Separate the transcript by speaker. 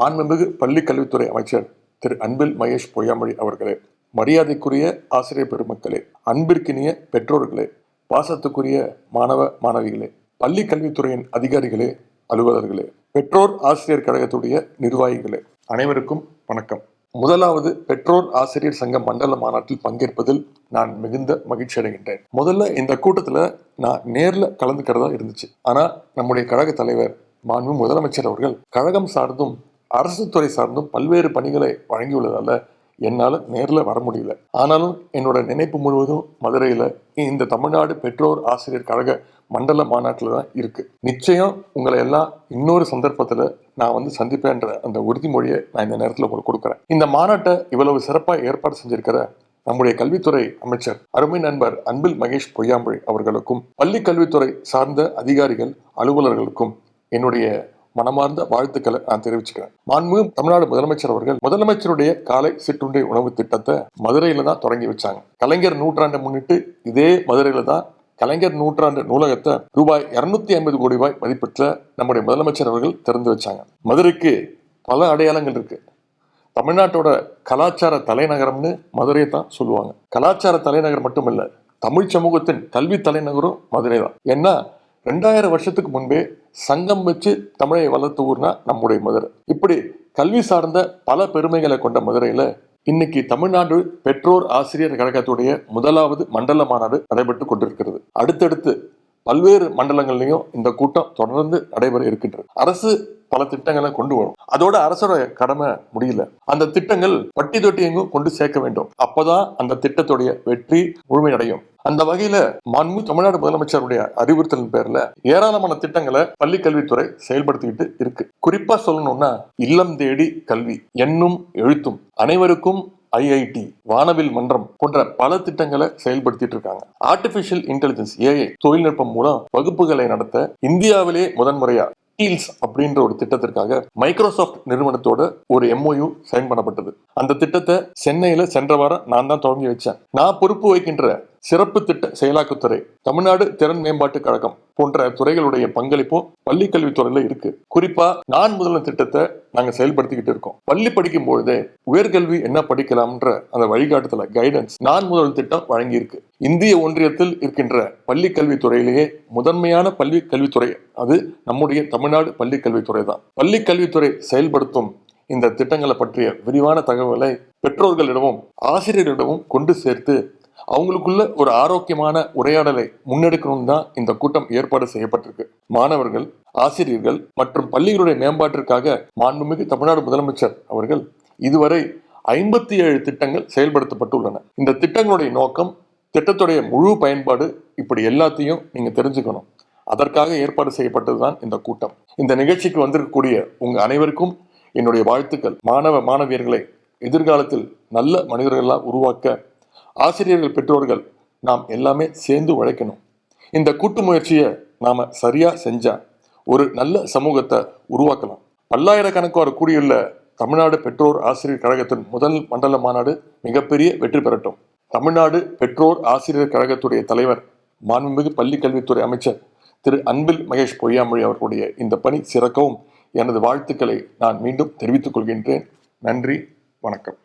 Speaker 1: மாண்புமிகு பள்ளி கல்வித்துறை அமைச்சர் திரு அன்பில் மகேஷ் பொய்யாமொழி அவர்களே மரியாதைக்குரிய ஆசிரியர் பெருமக்களே அன்பிற்கினிய பெற்றோர்களே பாசத்துக்குரிய மாணவ மாணவிகளே பள்ளி கல்வித்துறையின் அதிகாரிகளே அலுவலர்களே பெற்றோர் ஆசிரியர் கழகத்துடைய நிர்வாகிகளே அனைவருக்கும் வணக்கம். முதலாவது பெற்றோர் ஆசிரியர் சங்க மண்டல மாநாட்டில் பங்கேற்பதில் நான் மிகுந்த மகிழ்ச்சி அடைகின்றேன். முதல்ல இந்த கூட்டத்தில் நான் நேரில் கலந்துக்கிறதா இருந்துச்சு. ஆனால் நம்முடைய கழக தலைவர் மாண்பு முதலமைச்சர் அவர்கள் கழகம் சார்ந்தும் அரசு துறை சார்ந்தும் பல்வேறு பணிகளை வழங்கியுள்ளதால் என்னால் நேரில் வர முடியல. ஆனாலும் என்னோட நினைப்பு முழுவதும் மதுரையில் இந்த தமிழ்நாடு பெற்றோர் ஆசிரியர் கழக மண்டல மாநாட்டில் தான் இருக்குது நிச்சயம் உங்களை எல்லாம் இன்னொரு சந்தர்ப்பத்தில் நான் வந்து சந்திப்பேன்ற அந்த உறுதிமொழியை நான் இந்த நேரத்தில் உங்களுக்கு கொடுக்குறேன். இந்த மாநாட்டை இவ்வளவு சிறப்பாக ஏற்பாடு செஞ்சிருக்கிற நம்முடைய கல்வித்துறை அமைச்சர் அருமை நண்பர் அன்பில் மகேஷ் பொய்யாம்பொழி அவர்களுக்கும் பள்ளி கல்வித்துறை சார்ந்த அதிகாரிகள் அலுவலர்களுக்கும் என்னுடைய மனமார்ந்த வாழ்த்துக்களை நான் தெரிவிச்சுக்கிறேன். மாண்பு தமிழ்நாடு முதலமைச்சர் அவர்கள் முதலமைச்சருடைய காலை சிற்றுண்டி உணவு திட்டத்தை மதுரையில தான் தொடங்கி வச்சாங்க. கலைஞர் நூற்றாண்டை முன்னிட்டு இதே மதுரையில தான் கலைஞர் நூற்றாண்டு நூலகத்தை ரூபாய் இருநூத்தி ஐம்பது கோடி ரூபாய் மதிப்பெற்ற நம்முடைய முதலமைச்சர் அவர்கள் திறந்து வச்சாங்க. மதுரைக்கு பல அடையாளங்கள் இருக்கு. தமிழ்நாட்டோட கலாச்சார தலைநகரம்னு மதுரையை தான் சொல்லுவாங்க. கலாச்சார தலைநகர் மட்டுமல்ல தமிழ் சமூகத்தின் கல்வி தலைநகரும் மதுரை தான் ஏன்னா ரெண்டாயிரம் வருஷத்துக்கு முன்பே சங்கம் வச்சு தமிழை வளர்த்த ஊர்னா நம்முடைய மதுரை. இப்படி கல்வி சார்ந்த பல பெருமைகளை கொண்ட மதுரையில் இன்னைக்கு தமிழ்நாடு பெற்றோர் ஆசிரியர் கழகத்துடைய முதலாவது மண்டல மாநாடு நடைபெற்று கொண்டிருக்கிறது. அடுத்தடுத்து பல்வேறு மண்டலங்கள்லையும் இந்த கூட்டம் தொடர்ந்து நடைபெற இருக்கின்றது. அரசு பல திட்டங்களை கொண்டு வரும். அதோட அரசோட கடமை முடியல. அந்த திட்டங்கள் பட்டி தொட்டி எங்கும் கொண்டு சேர்க்க வேண்டும். அப்பதான் அந்த திட்டத்துடைய வெற்றி முழுமையடையும் அந்த வகையில மாண்பு தமிழ்நாடு முதலமைச்சருடைய அறிவுறுத்தலின் பேர்ல ஏராளமான திட்டங்களை பள்ளி கல்வித்துறை செயல்படுத்திக்கிட்டு இருக்கு. குறிப்பா சொல்லணும்னா இல்லம் தேடி கல்வி எண்ணும் எழுத்தும் அனைவருக்கும் ஐஐடி வானவில் மன்றம் போன்ற பல திட்டங்களை செயல்படுத்திட்டு இருக்காங்க. ஆர்டிபிஷியல் இன்டெலிஜென்ஸ் ஏஐ தொழில்நுட்பம் மூலம் வகுப்புகளை நடத்த இந்தியாவிலே முதன்முறையா டீல்ஸ் அப்படின்ற ஒரு திட்டத்திற்காக மைக்ரோசாஃப்ட் நிறுவனத்தோட ஒரு எம்ஓயு சைன் பண்ணப்பட்டது. அந்த திட்டத்தை சென்னையில சென்ற வாரம் நான் தான் தொடங்கி வச்சேன். நான் பொறுப்பு வைக்கின்ற சிறப்பு திட்ட செயலாக்கத்துறை தமிழ்நாடு திறன் மேம்பாட்டு கழகம் போன்ற துறைகளுடைய பங்களிப்பும் பள்ளி கல்வித்துறையில இருக்கு. குறிப்பா நான் முதல்வன் திட்டத்தை நாங்க செயல்படுத்திக்கிட்டு இருக்கோம். பள்ளி படிக்கும் பொழுதே உயர்கல்வி என்ன படிக்கலாம்ன்ற அந்த வழிகாட்டுதல கைடன்ஸ் நான் முதல்வன் திட்டம் வழங்கியிருக்கு. இந்திய ஒன்றியத்தில் இருக்கின்ற பள்ளி கல்வித்துறையிலேயே முதன்மையான பள்ளி கல்வித்துறை அது நம்முடைய தமிழ்நாடு பள்ளி கல்வித்துறை தான். பள்ளி கல்வித்துறை செயல்படுத்தும் இந்த திட்டங்களை பற்றிய விரிவான தகவலை பெற்றோர்களிடமும் ஆசிரியர்களிடமும் கொண்டு சேர்த்து அவங்களுக்குள்ள ஒரு ஆரோக்கியமான உரையாடலை முன்னெடுக்கணும் தான் இந்த கூட்டம் ஏற்பாடு செய்யப்பட்டிருக்கு. மாணவர்கள் ஆசிரியர்கள் மற்றும் பள்ளிகளுடைய மேம்பாட்டிற்காக மாண்புமிகு தமிழ்நாடு முதலமைச்சர் அவர்கள் இதுவரை ஐம்பத்தி ஏழு திட்டங்கள் செயல்படுத்தப்பட்டுள்ளன. இந்த திட்டங்களுடைய நோக்கம் திட்டத்துடைய முழு பயன்பாடு இப்படி எல்லாத்தையும் நீங்க தெரிஞ்சுக்கணும். அதற்காக ஏற்பாடு செய்யப்பட்டதுதான் இந்த கூட்டம். இந்த நிகழ்ச்சிக்கு வந்திருக்கக்கூடிய உங்க அனைவருக்கும் என்னுடைய வாழ்த்துக்கள். மாணவ மாணவியர்களை எதிர்காலத்தில் நல்ல மனிதர்களாக உருவாக்க ஆசிரியர்கள் பெற்றோர்கள் நாம் எல்லாமே சேர்ந்து உழைக்கணும். இந்த கூட்டு முயற்சியை நாம் சரியாக செஞ்சா ஒரு நல்ல சமூகத்தை உருவாக்கலாம். பல்லாயிரக்கணக்கான கூடியுள்ள தமிழ்நாடு பெற்றோர் ஆசிரியர் கழகத்தின் முதல் மண்டல மாநாடு மிகப்பெரிய வெற்றி பெறட்டும். தமிழ்நாடு பெற்றோர் ஆசிரியர் கழகத்துடைய தலைவர் மாண்புமிகு பள்ளி கல்வித்துறை அமைச்சர் திரு அன்பில் மகேஷ் பொய்யாமொழி அவர்களுடைய இந்த பணி சிறக்கவும் எனது வாழ்த்துக்களை நான் மீண்டும் தெரிவித்துக் கொள்கின்றேன். நன்றி வணக்கம்.